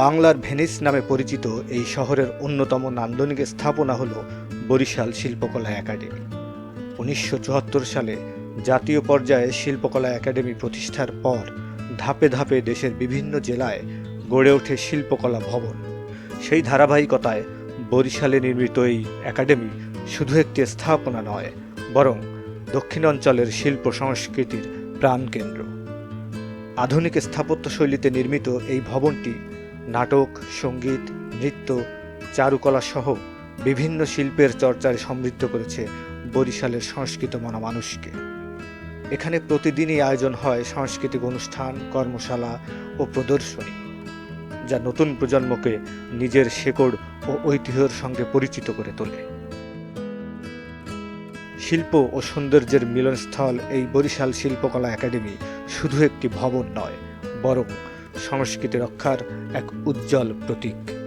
বাংলার ভেনিস নামে পরিচিত এই শহরের অন্যতম নান্দনিক স্থাপনা হল বরিশাল শিল্পকলা একাডেমি। উনিশশো চুয়াত্তর সালে জাতীয় পর্যায়ে শিল্পকলা একাডেমি প্রতিষ্ঠার পর ধাপে ধাপে দেশের বিভিন্ন জেলায় গড়ে ওঠে শিল্পকলা ভবন। সেই ধারাবাহিকতায় বরিশালে নির্মিত এই একাডেমি শুধু একটি স্থাপনা নয়, বরং দক্ষিণাঞ্চলের শিল্প সংস্কৃতির প্রাণকেন্দ্র। আধুনিক স্থাপত্য শৈলীতে নির্মিত এই ভবনটি নাটক, সংগীত, নৃত্য, চারুকলা সহ বিভিন্ন শিল্পের চর্চায় সমৃদ্ধ করেছে বরিশালের সংস্কৃত মনা মানুষকে। এখানে প্রতিদিনই আয়োজন হয় সাংস্কৃতিক অনুষ্ঠান, কর্মশালা ও প্রদর্শনী, যা নতুন প্রজন্মকে নিজের শেকড় ও ঐতিহ্যের সঙ্গে পরিচিত করে তোলে। শিল্প ও সৌন্দর্যের মিলনস্থল এই বরিশাল শিল্পকলা একাডেমি শুধু একটি ভবন নয়, বরং সংস্কৃতি রক্ষার এক উজ্জ্বল প্রতীক।